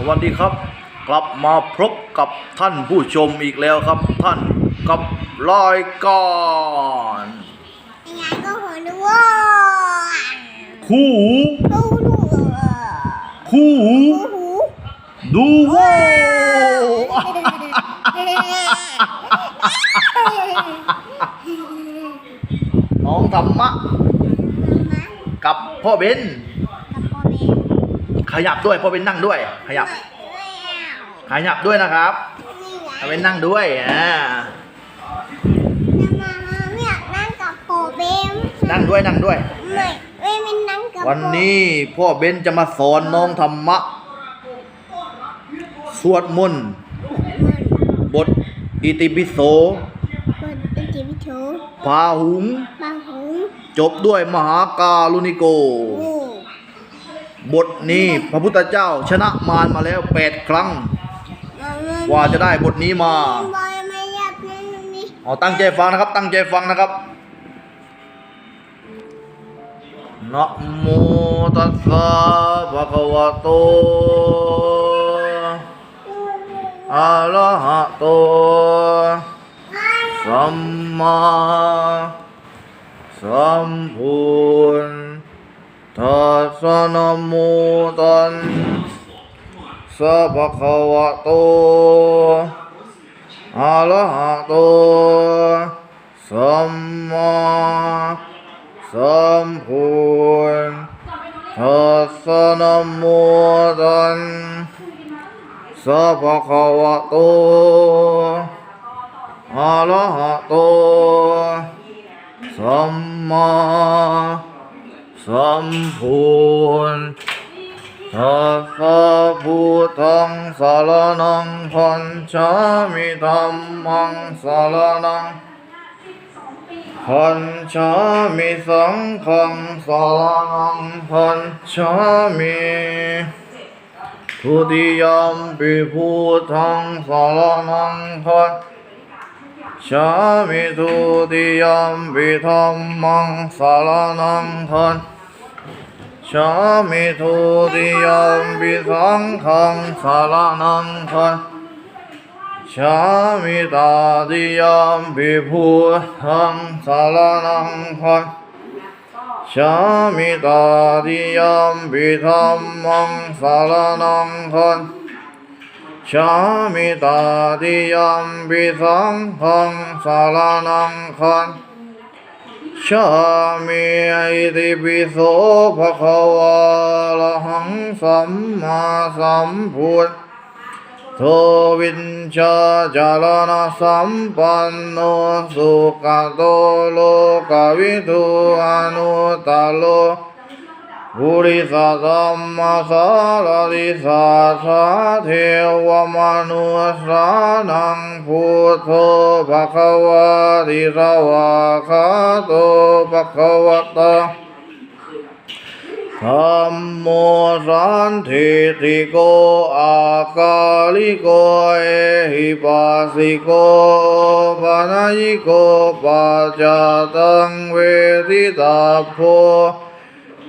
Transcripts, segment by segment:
สวัสดีครับ กลับมาพบกับท่านผู้ชมอีกแล้วครับ ท่านกับรายการยังไงก็หัวด้วนคู่หูดูดูคู่หูหูดูโวน้องธรรมะกับพ่อเบน ขยับด้วยพ่อเบนนั่งด้วย ขยับ ขยับด้วยนะครับพ่อเบนนั่งด้วยอ่าไม่อยากนั่งกับโปเบมนั่งด้วยนั่งด้วยไม่ไม่ไม่นั่งกับวันนี้พ่อเบนจะมาสอนน้องธรรมะ สวดมนต์บทอิติปิโสเปิดเป็นจีวิโชพาหุงบางหูจบด้วยมหาการุณิโกโอ้ บทนี้พระพุทธเจ้าชนะมารมาแล้วแปดครั้งกว่าจะได้บทนี้มาบอยไม่อยากเล่นตรงนี้เอาตั้งใจฟังนะครับ ตั้งใจฟังนะครับนะโมตัสสะภะคะวะโตอะระหะโตสัมมาสัมพุทธั สสะนะโมตัสสะภะคะวะโต อะระหะโต สัมมาสัมพุทธัสสะนะโมตัสสะภะคะวะโต อะระหะโต สัมมา สัมพุทธัสสะพุทธังสารนังคัจฉามิธัมมังสารนังคัจฉามิสังฆังสารนังคัจฉามิทุติยมปิพุทธังสารนังคัจฉามิทุติยมปิธัมมังสารนังคัจฉา มิทุติยมปิสังฆังสารนังคัจฉามิตาติยมปิพุทธังสารนังคัจ ชามิตาติยมปิธรรมังสารนังคันชามิตาติยมปิสังฆังสารนังคัน ชามิอิติปิโสภะคะวาระหังสัมมาสัมพุทธโทวินชาจารณสัมปันโนสุขโตโลกวิทูอนุตตโล บุริสสัมมาสารติสัสะเทวมนุสานังพุทโธภะคะวะติสวะคาโตภะคะวะตาธัมโมสันทิติโกอากาลิโกเอหิปัสสิโกปานายิโกปัจจตังเวทิตาโพ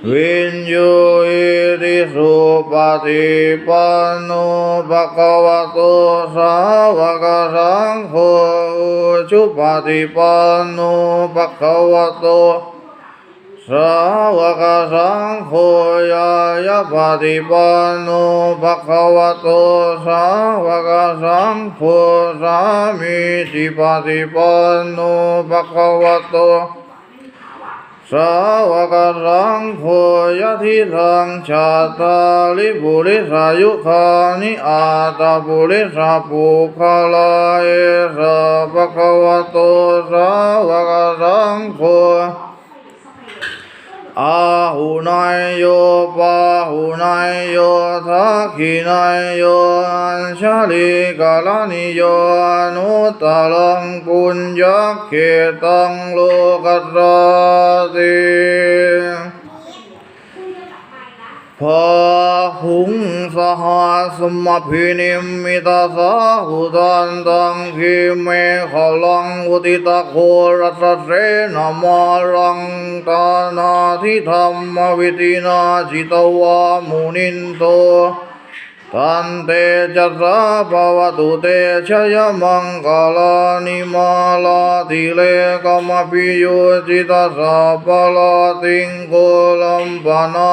Winju iri supati panu bhagavato sawaka sangho Supati panu bhagavato savaka sangho Yaya pati panu bhagavato savaka sangho Samiti pati panu bhagavato สวาวกังโพยายาปฏิปันโนภะคาสังโฆยะทิทังชาตาลิบุริสายุคานิอาตาบุริสาปุคลาเอสะปะคะวะโตสาวกสังโฆ อาหูนายโยปาหูนายโยทักขินายโยอันชลิกาลานิโยอนุตตรังปุญญเขตังโลกัสสติ พาหุงสหัสมพินิมมิตาสาหุตันตังคิเมขลังอุติตะโครัสเสนามารังตานาทิธรรมวิตินาจิตวามุนินโตตันเตจัสสะภวตุเตชยมังคลานิมาลาติเลกมปิโยจิตาสาปลาติงโกลัมปนา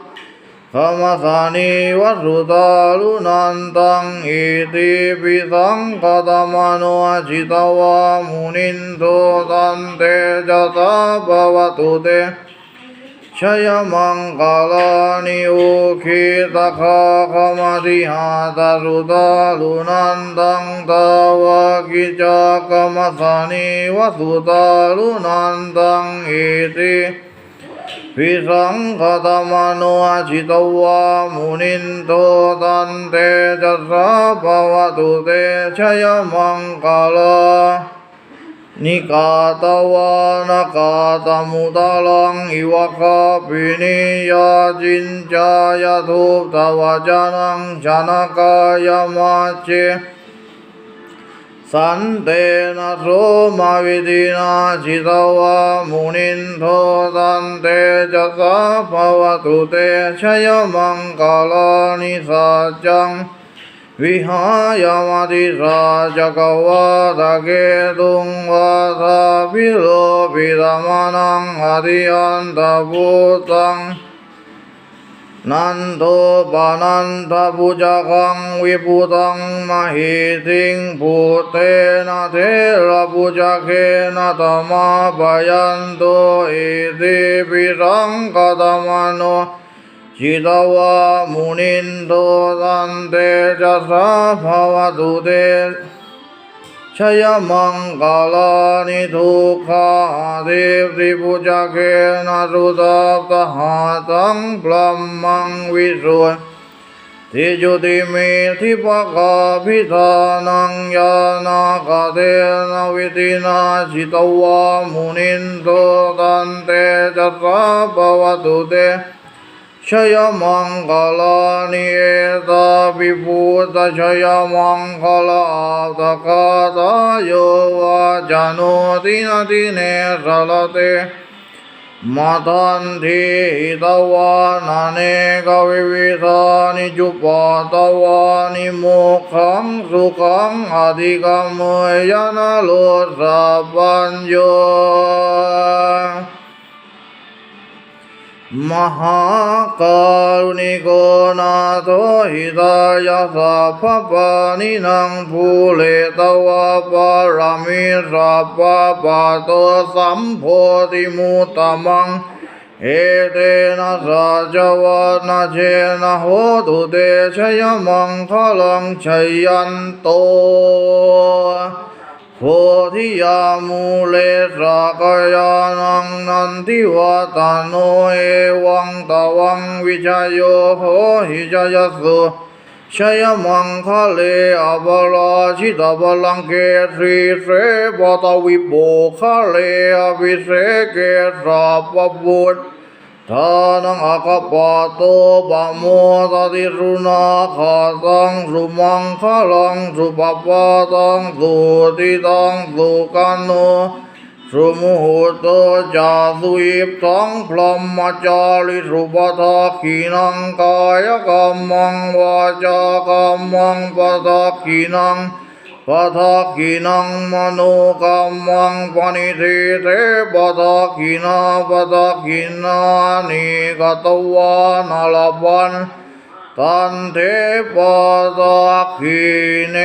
Samasani vasutalu nantang iti pisang katamano acitawa muninto tante jata bhavatute Shayamankalani ukitaka kamadihata sutalu nantang tawa kica kamasani vasutalu nantang iti विसङ्गतमनुजित वा मुनिन्दोदन्ते दश भवतु ते क्षयमङ्गल। निकातवानकातमुदलं युवकपिनीयाचिञ्चयतु तव जनं जनकायमाचे सन्तेन न सोमविदिना जिवा मुनिन्धो सन्ते जसा भवतु ते क्षयमङ्गलानि मङ्गलानि सजं विहाय मरि रा जगवा जगे दुङ्गमणं Nanto bananta pujakang wiputang mahiting putena thela pujakena tama bayanto iti pirang katamano Chitawa muninto tante jasa bhavatu te ชยมังกาลานิทุกขาเทวิปุจเกนะสุตัปตหาตังพลัมมังวิสุทธิจุติเมธิปะกาพิธานังยานาคาเทนวิตินาจิตวามุนินโตตันเตจัสสะภวตุเต ชยมังคลานิเอตาปิปุตชยมังคลาตกาตาโยวาจานุตินาติเนสลเตมาทันทีตวานาเนกวิวิธานิจุปาตวานิโมขังสุขังอธิกรรมยานาโลสัพพัญโย মহাকারুণি গোনা হৃদয় সফপানি নং ফুলে তব পরমি সপত সম্ভোতি মুতমং। এতেন সজবন চেন হোদুতে শয়মং ফলং ছয়ন্ত โตสัมโพธิมุตตมัง เอเตนะสัจวัตนะเชนะโหตุเตชยมังคลังชยันโต โพธิยามูเลสกยานังนันทิวัตโนเอวังตวังวิชยโยโหหิจยสุชยมังคะเลอภราชิตบาลังเกสีเสปตวิโบคะเลอวิเศเกสัพบุตร ทานังอากปะโตปะโมตติรุ Tanang akapato bamo tatiruna khatang sumang khalang supapatang sutitang sukano sumuhuto jasuip tang plamacali supata kinang kaya kamang waca kamang pata kinang ปตัทักขินังกายกรรมังวาจากรรมังปทักขินังปทักขินังมโนกรรมังปณิทิเตปทักขินาปทักขินานิกตวานาลปันตันเทปทักขิเน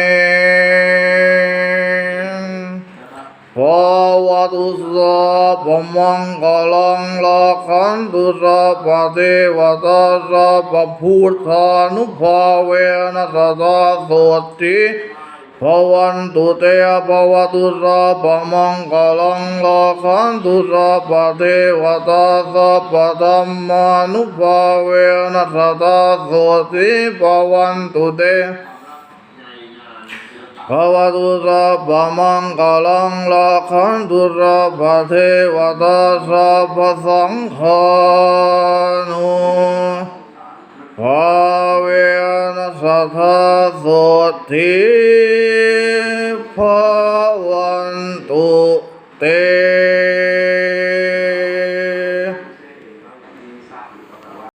ภาวตุสัพมังคลังลักขันตุสัพเทวตาสัพพุทธานุภาเวนะสตาโสติ ภวันตุเตภวตุสัพพมังกลังลาขันตุสัพพเทวตาสัพพธรรมานุภาเวนัสตาโสติภวันตุเตภวตุสัพพมังกลังลาขันตุสัพพเทวตาสัพพสังฆานุ พระเวนสัทธสุทธิภา